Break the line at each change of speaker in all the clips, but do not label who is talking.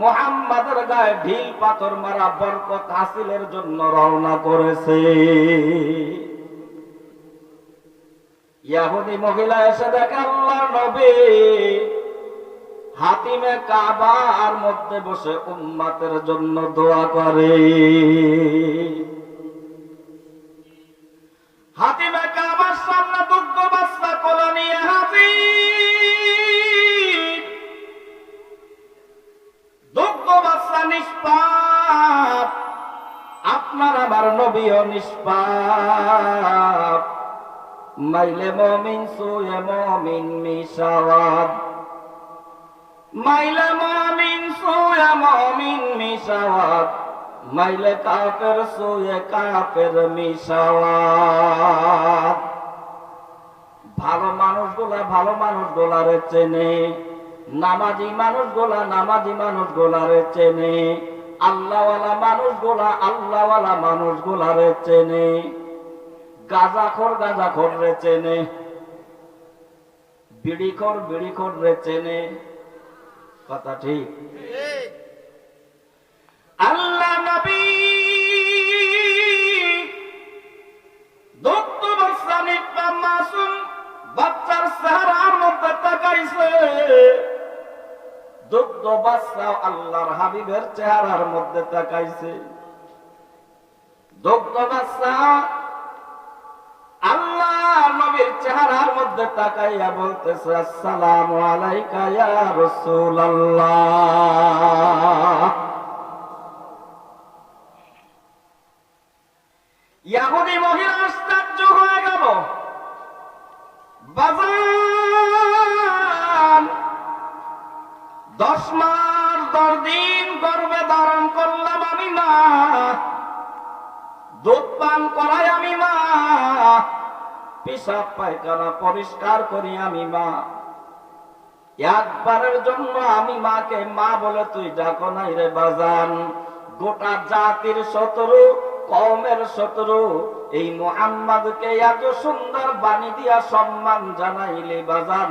মোহাম্মদের গায়ে ঢিল পাথর মারা বরকত হাসিলের জন্য রওনা করেছে। ইয়াহুদি মহিলা এসে দেখে আল্লাহ নবী। হাতিমে কাবার মধ্যে বসে উম্মাতের জন্য দোয়া করে। হাতিমে কাবার সামনে দুগ্ধ বাচ্চা আপনার আমার নবীও নিষ্পাপ। মাইলে মমিন, সুয়ে মমিন মিশাওয়াত। মাইলে মমিন, সুয়ে মমিন মিশাওয়াত। মাইলে কাফের, সুয়ে কাফের মিশাওয়াত। ভালো মানুষগুলা ভালো মানুষগুলারে চেনে। নামাজি মানুষগুলা নামাজি মানুষগুলারে চেনে। আল্লাহওয়ালা মানুষ মানুষগুলা, আল্লাহওয়ালা মানুষগুলারে চেনে। গাজাখর গাজাখর রে চেনে। বিড়িখর বিড়িখর রে চেনে। কথা ঠিক? আল্লাহ মাসুম বাচ্চার চেহারার মধ্যে তাকাইছে। দুগ্ধ আল্লাহর হাবিবের চেহারার মধ্যে তাকাইছে। দুগ্ধ বাচ্চা আল্লাহ নবীর চেহারার মধ্যে তাকাইয়া বলতেছে, আসসালাম আলাইকা দশ মাস, দশ দিন গর্বে ধারণ করলাম আমি মা। দুধ পান করাই আমি মা। পেশাব পায়খানা পরিষ্কার করি আমি মা। একবারের জন্য আমি মাকে, মা বলে তুই ডাকো নাই রে বাজান। গোটা জাতির শত্রু কমের শত্রু, এই মোহাম্মদকে এত সুন্দর বাণী দিয়া সম্মান জানাইলে বাজান।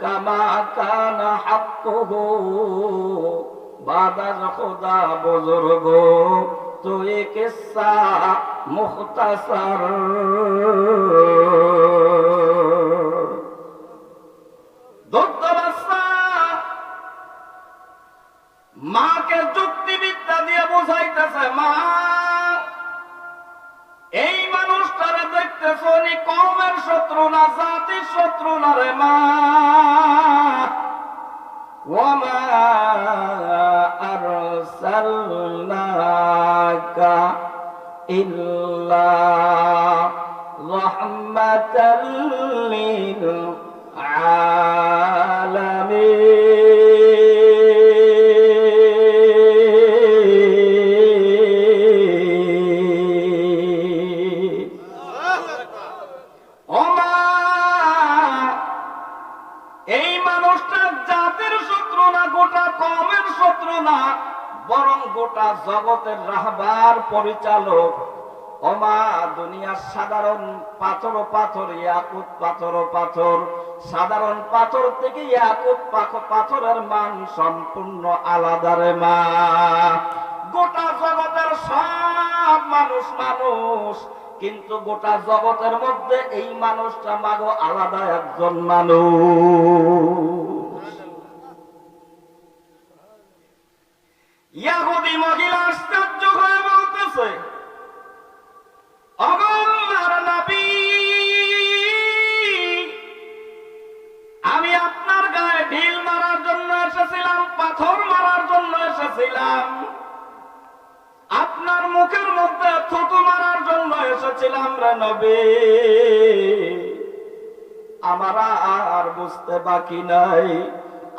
কামা কানা হাক্কুহু। বাদার খুদা বুজুর্গ তো এ কিসা মুখতাসার। দুগ্ধ বাচ্চা মাকে যুক্তিবিদ্যা দিয়ে বোঝাইতেছে, মা দেখতেছ উনি কমের শত্রু না জাতির শত্রু না রে মা وما أرسلناك إلا رحمة للعالمين জগতের রাহবার পরিচালক। ওমা দুনিয়ার সাধারণ পাথর পাথর ইয়াকুত পাথর পাথর। সাধারণ পাথর থেকে ইয়াকুত পাথ- পাথরের মান সম্পূর্ণ আলাদা রে মা। গোটা জগতের সব মানুষ মানুষ, কিন্তু গোটা জগতের মধ্যে এই মানুষটা মাগো আলাদা একজন মানুষ। রে আমার আর বুঝতে বাকি নাই।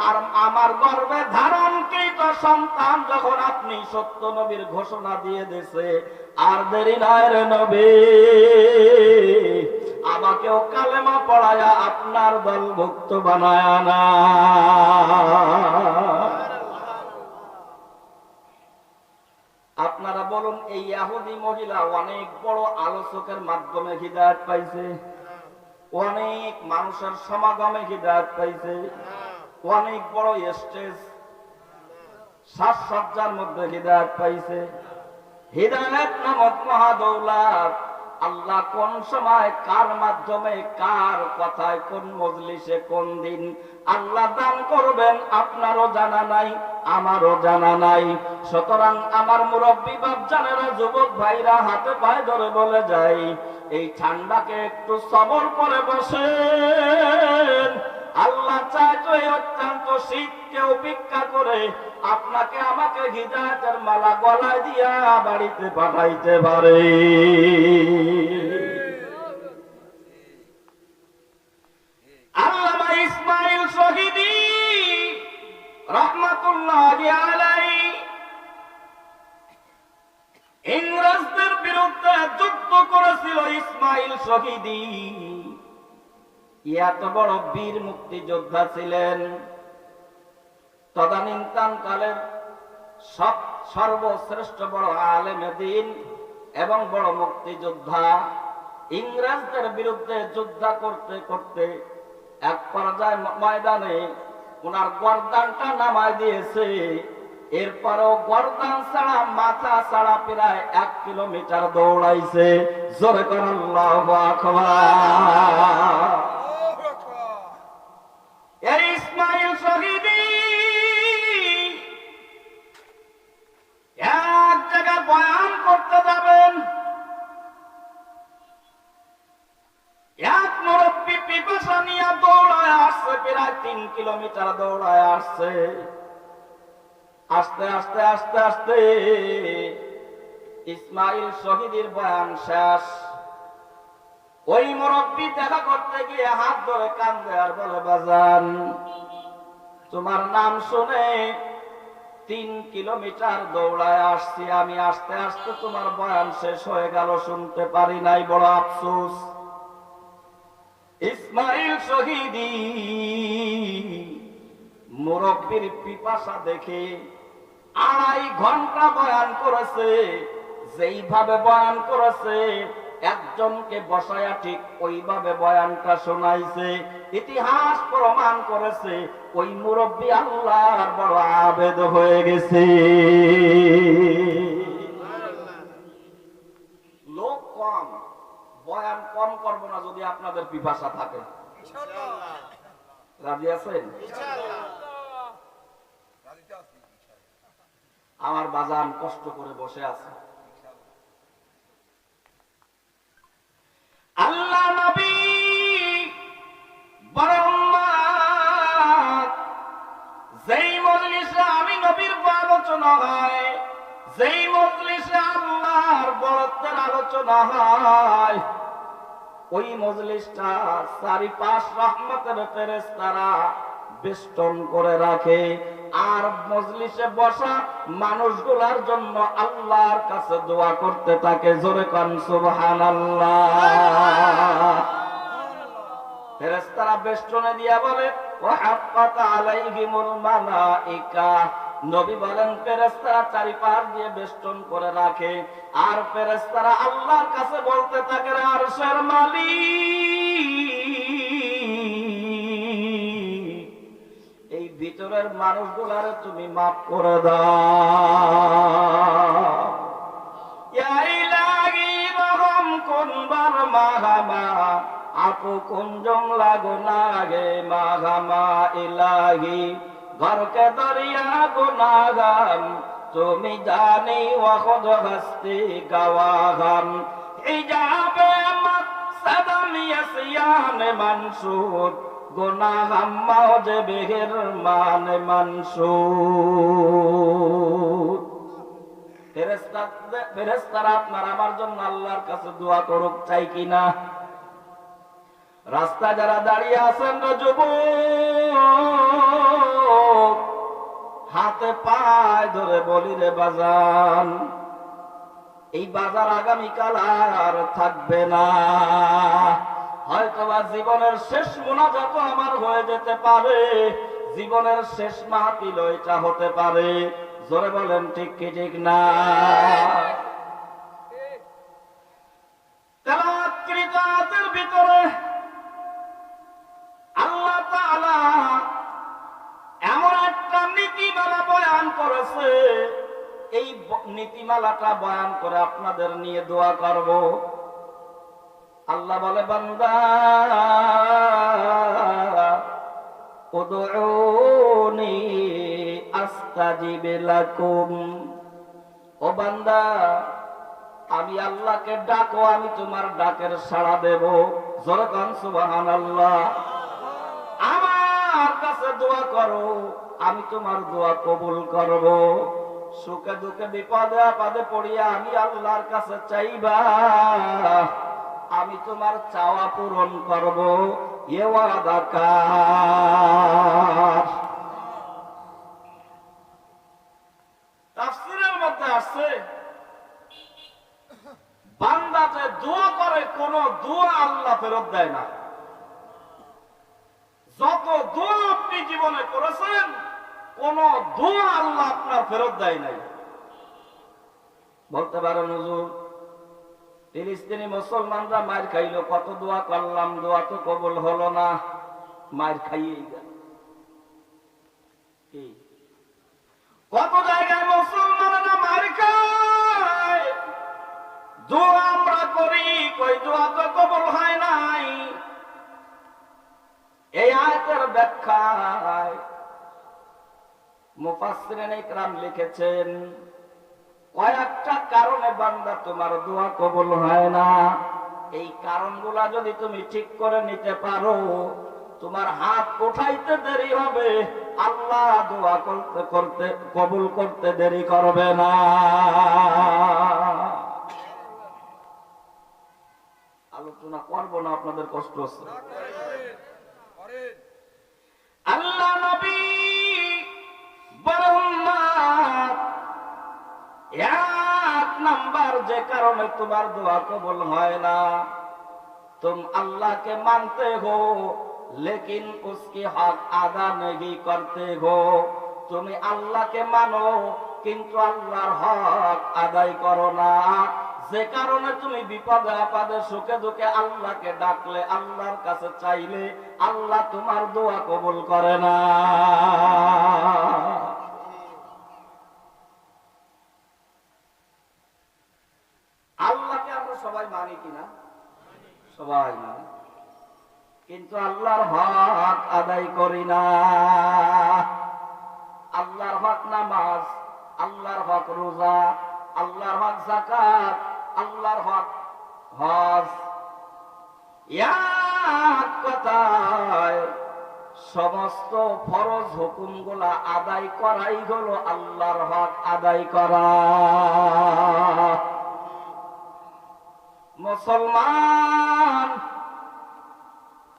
আর আমার গর্বে ধারণকৃত সন্তান যখন আপনি সত্য নবীর ঘোষণা দিয়ে দিছে, আর দেরি নয় রে নবী, আমাকেও কালেমা পড়ায়া আপনার দলভুক্ত বানায় না। আপনারা বলুন, এই ইয়াহুদি মহিলা অনেক বড় আলোচকের মাধ্যমে হৃদায়ত পাইছে। অনেক মানুষের সমাগমে হৃদায়ত পাইছে। অনেক বড় স্টেজ, সাজসজ্জার মধ্যে হৃদায়ত পাইছে। হৃদায়ত নামক মহাদৌলাত আল্লাহ কোন সময় কার মাধ্যমে কার কথায় কোন মজলিসে কোন দিন আল্লাহ দান করবেন আপনারও জানা নাই। আমারও জানা নাই। সুতরাং আমার মুরব্বী বাপ জানেরা যুবক ভাইরা হাতে পায়ে ধরে বলে যাই এই ঠান্ডাকে একটু সবর করে বসে আল্লাহ চায় তো এই অত্যন্ত শীতকে উপেক্ষা করে আপনাকে আমাকে হৃদায়তের মালা গলায় দিয়া বাড়িতে পাঠাইতে পারে আল্লামা ইসমাইল শহীদি ইংরেজদের বিরুদ্ধে যুদ্ধ করেছিল ইসমাইল শহীদি। এত বড় বীর মুক্তিযোদ্ধা ছিলেন? তদানীন্তন কালের সব সর্বশ্রেষ্ঠ বড় আলেমে দিন এবং বড় মুক্তিযোদ্ধা। ইংরেজদের বিরুদ্ধে যুদ্ধ করতে করতে এক পর্যায়ে ময়দানে ওনার গরদানটা নামাই দিয়েছে। এরপরও গরদান ছাড়া, মাথা ছাড়া প্রায় এক কিলোমিটার দৌড়াইছে। জোরে করল্লাহ আকবার। কিলোমিটার দৌড়ায় আসছে। আস্তে আস্তে আস্তে আস্তে ইসমাইল শহীদের বয়ান শেষ। ওই মুরব্বী দেখা করতে গিয়ে হাত ধরে কান্দে আর বলে, বাজান, তোমার নাম শুনে তিন কিলোমিটার দৌড়ায় আসছি। আমি আস্তে আস্তে তোমার বয়ান শেষ হয়ে গেল, শুনতে পারি নাই, বড় আফসোস। ইসমাইল শহীদি মুরব্বীর পিপাসা দেখে আড়াই ঘণ্টা বয়ান করেছে যেইভাবে বয়ান করেছে একজনকে বসায়া ঠিক ওইভাবে বয়ানটা শোনাইছে ইতিহাস প্রমাণ করেছে ওই মুরব্বী আল্লাহর বড় আবেদ হয়ে গেছে। লোক কম বয়ান কম করব না যদি আপনাদের পিপাসা থাকে। রাজি আছেন? আমার বাজান কষ্ট করে বসে আছে। আল্লাহ নবী যেই মজলিসে আমি নবীর আলোচনা হয় যেই মজলিসে আল্লাহর বড়ত্বের আলোচনা হয়। ওই মজলিসটা চারিপাশ রহমতের ফেরেশতারা বেষ্টন করে রাখে, আর মজলিসে বসা মানুষগুলার জন্য আল্লাহর কাছে দোয়া করতে থাকে। জোরে কান, সুবহানাল্লাহ। ফেরেশতারা বেষ্টনে দিয়া বলে মালাইকা। নবী বলেন, ফেরেশতারা চারিপাশ দিয়ে বেষ্টন করে রাখে। আর ফেরেশতারা আল্লাহর কাছে বলতে থাকে আর আরশের মালিক। ভিতরের মানুষগুলারে তুমি মাফ করে দাও। কুনবার মাহামা, আপু কুঞ্জম লাগো লাগে মাহামা ইলাহি ঘরকে দরিয়া গুনাগাম তুমি জানি ওয়াখদ হস্তি গাওয়াগাম ইজাবে মাকসাদাম ইয়াসিয়ান মানসুর মাওজে বেহের মান আল্লাহর কাছে দোয়া করুক, চাই কিনা যারা দাঁড়িয়ে হাতে পায় ধরে বলি রে বাজান, এই বাজার আগামীকাল আর থাকবে না। হয়তোবা জীবনের শেষ মোনাজাত আমার হয়ে যেতে পারে। জীবনের শেষ মাহফিল এটা হতে পারে। জোরে বলেন, ঠিক কি, ঠিক না? এই নীতিমালাটা বয়ান করে আপনাদের নিয়ে দোয়া করব। আল্লাহ বলে, বান্দা লাকুম। ও বান্দা, আমি আল্লাহকে ডাকো, আমি তোমার ডাকের সাড়া দেব। জরকান সুবাহান আল্লাহ আমার কাছে দোয়া করো, আমি তোমার দোয়া কবুল করব। সুখে দুঃখে বিপদে আপদে পড়িয়া আমি আল্লাহর কাছে চাইবা। আমি তোমার চাওয়া পূরণ করব। মধ্যে আছে বান্দাতে দোয়া করে, কোন দোয়া আল্লাহ ফেরত দেয় না। যত দোয়া আপনি জীবনে করেছেন, কোন দোয়া আল্লাহ আপনার ফেরত দেয় নাই। বলতে পারেন, হুজুর ফিলিস্তিনি মুসলমানরা মার খাইলো, কত দোয়া করলাম, দোয়া তো কবল হলো না। মার খাইয়ে গেল। কত জায়গায় মুসলমানরা মার খায়? দোয়া আমরা করি, কই দোয়া তো কবল হয় নাই। এই আয়াতের ব্যাখ্যায় মুফাসসিরিন ইকরাম লিখেছেন কয়েকটা কারণে বান্দা তোমার দোয়া কবুল হয় না। এই কারণগুলা যদি তুমি ঠিক করে নিতে পারো তোমার হাত উঠাইতে দেরি হবে আল্লাহ দোয়া করতে করতে কবুল করতে দেরি করবে না। আলোচনা করব না আপনাদের কষ্ট হচ্ছে। আল্লাহ নবী নাম্বার যে কারণে তোমার দোয়া কবল হয় না। তুম আল্লাহকে মানতে হো, লেকিন উসকে হক আদা নেহি করতে হো। তুমি আল্লাহকে মানো, কিন্তু আল্লাহর হক আদায় করো না। যে কারণে তুমি বিপদে, আপদে, সুখে দুঃখে আল্লাহকে ডাকলে, আল্লাহর কাছে চাইলে আল্লাহ তোমার দোয়া কবুল করে না। সবাই মানি কিনা? সবাই মানি। কিন্তু আল্লাহর হক আদায় করি না। আল্লাহর হক নামাজ, আল্লাহর হক রোজা, আল্লাহর হক জাকাত আল্লাহর হক হজ। সমস্ত ফরজ হুকুমগুলা আদায় করাই হলো আল্লাহর হক আদায় করা। মুসলমান।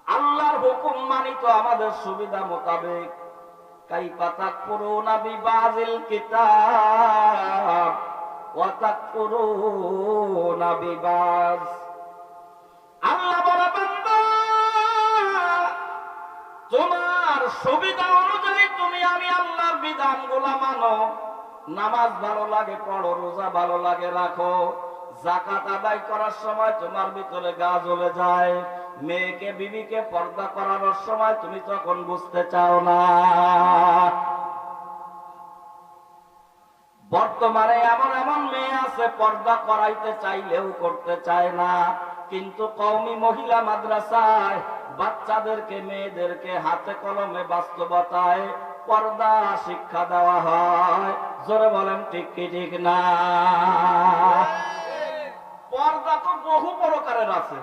আল্লাহর হুকুম মানি তো আমাদের সুবিধা মোতাবেক। কাইফা তাকফুরুনা বিবাযিল কিতাব, ওয়া তাকফুরুনা বিবাজ। আল্লাহ তোমার সুবিধা অনুযায়ী তুমি আমি আল্লাহর বিধানগুলা মানো। নামাজ ভালো লাগে, পড়ো, রোজা ভালো লাগে, রাখো। জাকাত আদায় করার সময় তোমার ভিতরে গা জ্বলে যায়। মেয়েকে, বিবিকে পর্দা করানোর সময় তুমি তখন বুঝতে চাও না। বর্তমানে এমন এমন মেয়ে আছে, পর্দা করাইতে চাইলেও করতে চায় না। কিন্তু কওমি মহিলা মাদ্রাসায় বাচ্চাদেরকে, মেয়েদেরকে হাতে কলমে বাস্তবতায় পর্দা, শিক্ষা দেওয়া হয়। জোরে বলেন, ঠিক কি, ঠিক না? তো বহু প্রকারের আছে।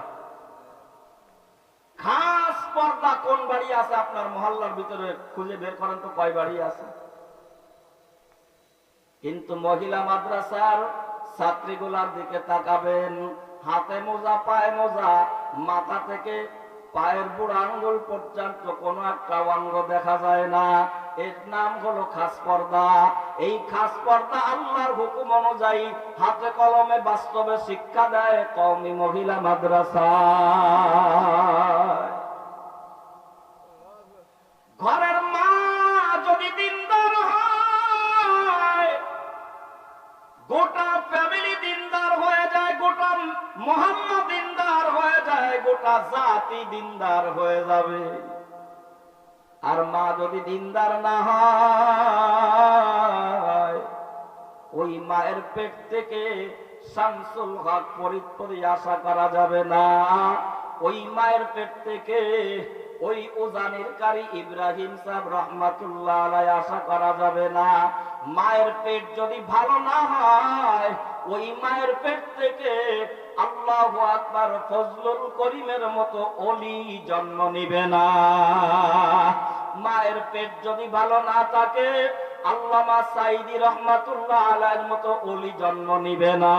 খাস পর্দা কোন বাড়ি আছে আপনার মহল্লার ভিতরে খুঁজে বের করেন তো কয় বাড়ি আছে? কিন্তু মহিলা মাদ্রাসার ছাত্রীগুলার দিকে তাকাবেন, হাতে মোজা, পায়ে মোজা, মাথা থেকে পায়ের বুড়ো আঙ্গুল পর্যন্ত কোনো একটা অঙ্গ দেখা যায় না। এর নাম হলো খাস পর্দা। এই খাস পর্দা আল্লাহর হুকুম অনুযায়ী হাতে কলমে বাস্তবে শিক্ষা দেয় কওমি মহিলা মাদ্রাসা ঘরের মা যদি দিনদার হয়, গোটা ফ্যামিলি দিনদার হয়ে যায়, গোটা মোহাম্মদ দিনদার হয়ে যায়, গোটা জাতি দিনদার হয়ে যাবে। আর মা যদি দিনদার না হয়, ওই মায়ের পেট থেকে শামসুল হক ফরিদ আশা করা যাবে না। ওই মায়ের পেট থেকে ওই উজানির কারি ইব্রাহিম সাহেব রহমাতুল্লাহ আলাই আশা করা যাবে না। মায়ের পেট যদি ভালো না হয়, ওই মায়ের পেট থেকে আল্লাহ আকবার ফজলুল করিমের মতো অলি জন্ম নিবে না। মায়ের পেট যদি ভালো না থাকে, আল্লামা সাইদি রহমাতুল্লাহ আলাইয়ের মতো অলি জন্ম নিবে না।